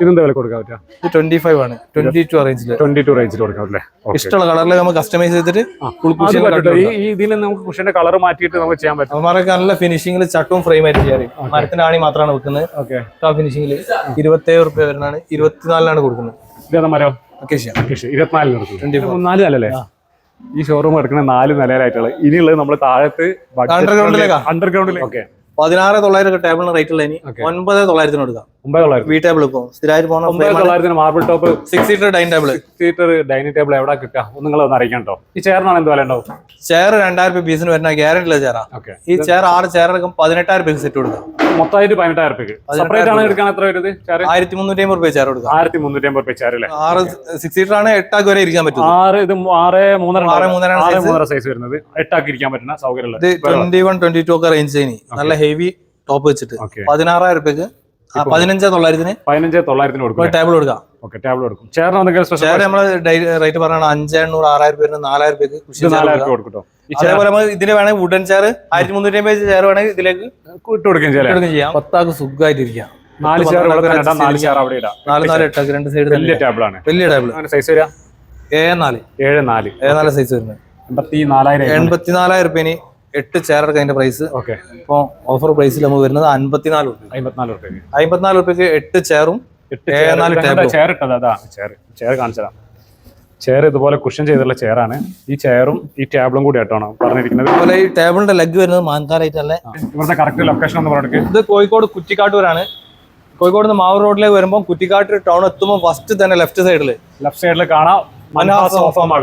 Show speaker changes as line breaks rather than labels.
ഇതെന്താ വില കൊടുക്കാൻ പറ്റുക?
ഇത് ട്വന്റി ഫൈവ് ആണ് ട്വന്റി ടു റേഞ്ചിൽ
ട്വന്റി ടു റേഞ്ചിൽ കൊടുക്കാം അല്ലേ?
ഇഷ്ടമുള്ള കളറിൽ കസ്റ്റമൈസ് ചെയ്തിട്ട്
നമുക്ക് കുഷന്റെ കളർ മാറ്റിയിട്ട് നമുക്ക് ചെയ്യാൻ പറ്റും.
നല്ല ഫിനിഷിംഗിൽ ചട്ടവും ഫ്രെയിം ആയിട്ട് ചെയ്യാറ്. മരത്തിന്റെ ആണി മാത്രമാണ് വെക്കുന്നത്.
ഓക്കെ
ആ ഫിനിഷിംഗിൽ ഇരുപത്തേഴ് റുപ്യ വരുന്നതാണ്. ഇരുപത്തിനാലിനാണ് കൊടുക്കുന്നത്.
മരം? ഇരുപത്തിനാലിന് നാല് നിലല്ലേ ഈ ഷോറൂം എടുക്കുന്ന നാല് നിലയിലായിട്ടുള്ള ഇനിയുള്ളത് നമ്മൾ താഴത്ത്
Underground-ലേക്കാ?
അണ്ടർഗ്രൗണ്ടിലേക്ക് ഓക്കെ
പതിനാറ് തൊള്ളായിരം ടേബിളിന് റേറ്റ് ഉള്ള ഇനി ഒൻപത് തൊള്ളായിരത്തിന് എടുക്കാം.
ഒമ്പത് തൊള്ളായിരത്തി
വി ടേബിൾ ഇപ്പോൾ സ്ഥിരമായിട്ട്
ഒമ്പത്
പോകുന്ന
തൊള്ളായിരത്തിന് marble top
six seater dining table
seater dining table എവിടെ കിട്ടുക? ഒന്ന് നിങ്ങൾ ഒന്ന് അറിയിക്കണം കേട്ടോ ഈ ചെയറിനാണ് എന്ത് വില ഉണ്ടാവും?
ചെയർ രണ്ടായിരം രൂപ പീസിന് വരുന്ന ഗ്യാരണ്ടി ഉള്ള ചെയറാ
ഓക്കെ
ഈ ചെയർ ആറ് ചെയർ എടുക്കും പതിനെട്ടായിരം രൂപ സെറ്റ് കൊടുക്കാം.
മൊത്തമായിട്ട് പതിനെട്ടായിരം റുപ്യക്ക് സെപ്പറേറ്റ് ആണ് എടുക്കാൻ എത്ര വരുന്നത്
ആയിരത്തി മുന്നൂറ്റി അമ്പത് ചാർ കൊടുക്കാം.
ആയിരത്തി മുന്നൂറ്റി അമ്പത് റുപ്യ ചെയർ അല്ലേ?
ആറ് സിക്സ് സീറ്റർ ആണ് എട്ടാക്ക് വരെ ഇരിക്കാൻ പറ്റും
ആറ് ഇത് ആറ് മൂന്നര
ആറ് മൂന്നര
ആറ്. മൂന്നര സൈസ് വരുന്നത്. എട്ടാക്ക് ഇരിക്കാൻ പറ്റുന്ന സൗകര്യമുള്ള
ഇത് ട്വന്റി വൺ ട്വന്റി ടു ഒക്കെ റേഞ്ച് നല്ല ഹെവി ടോപ്പ് വെച്ചിട്ട്. പതിനാറായിരം രൂപയ്ക്ക് പതിനഞ്ച് തൊള്ളായിരത്തിന്.
പതിനഞ്ച് തൊള്ളായിരത്തിന് കൊടുക്കും
ടേബിൾ കൊടുക്കാം.
ഓക്കെ ടേബിൾ കൊടുക്കും. ചേർന്ന് എന്തെങ്കിലും സ്പെഷ്യൽ
നമ്മൾ റേറ്റ് പറയുന്നത് അഞ്ച് എണ്ണൂറ് ആറായിരം രൂപ നാലായിരം രൂപയ്ക്ക്
നാലായിരം രൂപ കൊടുക്കും
അതേപോലെ നമ്മൾ ഇതിന് വേണമെങ്കിൽ വുഡൻ ചെയർ ആയിരത്തി മുന്നൂറ്റി അമ്പത് ചെയർ വേണമെങ്കിൽ ഇതിലേക്ക്
ഇട്ട് കൊടുക്കുകയും ചെയ്യാം.
പത്താക്ക് സുഖമായിട്ടിരിക്കാം
നാല് ചെയർ നാല് ചെയർ അവിടെ ഇടാം.
നാല് നാല് എട്ടാക്ക് രണ്ട് സൈഡ്
വലിയ ടേബിൾ ആണ്.
വലിയ ടേബിൾ
സൈസ് വരിക
ഏ നാല്.
ഏഴ് നാല്.
ഏ നാല് സൈസ് വരുന്നത്.
എൺപത്തി നാലായിരം
എൺപത്തിനാലായിരം റുപ്യന് എട്ട് ചെയർ അതിന്റെ പ്രൈസ്
ഓക്കെ
ഇപ്പോൾ ഓഫർ പ്രൈസിൽ നമുക്ക് വരുന്നത് അൻപത്തിനാല് റുപ്യ
അമ്പത്തിനാല് റുപ്യക്ക്
അമ്പത്തിനാല് റുപ്യക്ക് എട്ട് ചെയറും
എട്ട്
ഏ നാല് ടേബിൾ
ചെയർ ഇട്ടത് ചെയർ ചെയർ കാണിച്ചതാ. ചെയർ ഇതുപോലെ കുഷൻ ചെയ്തുള്ള ചെയറാണ് ഈ ചെയറും ഈ ടേബിളും കൂടി ആയിട്ടാണ് പറഞ്ഞിരിക്കുന്നത്.
അതുപോലെ ഈ ടേബിളിന്റെ ലെഗ് വരുന്നത് മാൻകാരായിട്ട് അല്ലേ?
ഇവിടുത്തെ കറക്റ്റ് ലൊക്കേഷൻ ഒന്ന് പറഞ്ഞു
ഇത് കോഴിക്കോട് കുറ്റിക്കാട്ടൂരാണ്. കോഴിക്കോട് നിന്ന് മാവൂർ റോഡിലേക്ക് വരുമ്പോൾ കുറ്റിക്കാട്ടൂർ ടൗൺ എത്തുമ്പോൾ ഫസ്റ്റ് തന്നെ ലെഫ്റ്റ് സൈഡിൽ
ലെഫ്റ്റ് സൈഡിൽ കാണാം. Sofa mall